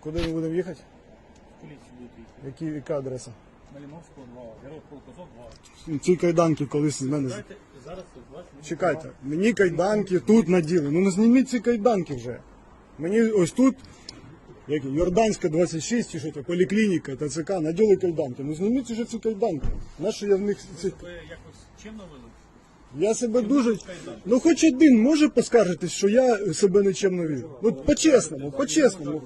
Куди ми будемо їхати? В поліцію будете їхати. Які, яка адреса? Маліновського 2, Герой Полказок 2. Ці кайданки колись з мене. з- зараз тут вас Чекайте, мені кайданки тут наділи. Ну не зніміть ці кайданки вже. Мені ось тут, як Йорданська 26 чи що це, поліклініка, ТЦК, наділи кайданки. Ну зніміть вже ці кайданки. Нащо я в них ці... Ви якось чимно вели? Я себе дуже. Ну хоч один може поскаржитись, що я себе нічим не вів. Ну по-чесному, по-чесному.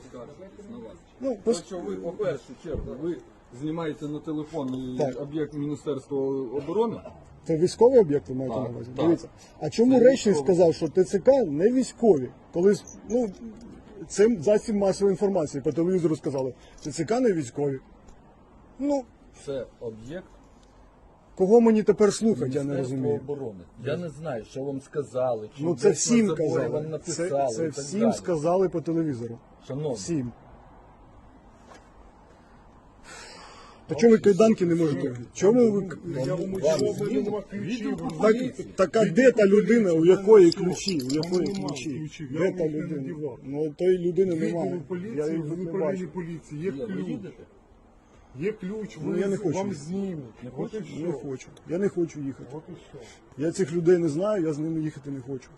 Ну, по... Що ви, по першу чергу, ви знімаєте на телефон і Так. об'єкт Міністерства оборони. Це військові об'єкти маєте Так, на увазі? так. Дивіться. А чому Це військові. сказав, що ТЦК не військові? Коли ну, це засіб масової інформації по телевізору сказали, ТЦК не військові. Ну, Це об'єкт кого мені тепер слухати, я не Міністерства розумію. оборони. Я не знаю, що вам сказали. Чи Ну це десь на всім заборі казали. вам Це, написали. це і так всім далі. сказали по телевізору. Шановні, Всім. Та чому ви кайданки не можете? Чому ви. Так, так а де та людина, у якої ключі? У якої ключі? Де та людина? Ну тої людини немає. Я її не управлінні бачу. поліції є ключ. Є ключ, Ну, я не хочу. вам знімуть. От і Не хочу. Я не хочу їхати. От і все. Я цих людей не знаю, я з ними їхати не хочу.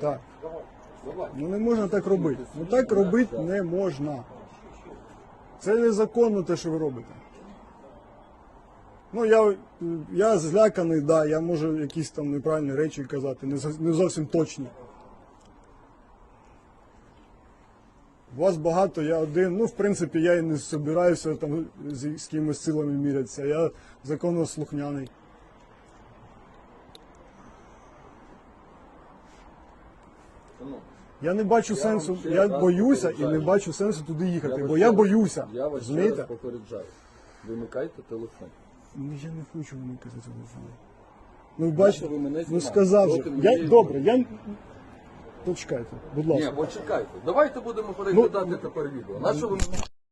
Так. Ну не можна так робити. Ну так робити не можна. Це незаконно те, що ви робите. Ну я, я зляканий, да, я можу якісь там неправильні речі казати, не, зовсім точні. У вас багато, я один. Ну, в принципі, я і не збираюся там з, з кимось силами мірятися. Я законослухняний. Я не бачу Я сенсу, ще я раз боюся і попереджаю. не бачу сенсу туди їхати, бо я боюся. Я вас ще Розумієте? раз попереджаю. Вимикайте телефон. Ну, я не хочу вимикати телефон. Ну, бачите, ви мене ну знімаєте? сказав же. Доки Я, добре, я... Почекайте, будь Ні, ласка. почекайте. Давайте будемо переглядати тепер відео. На що ви мене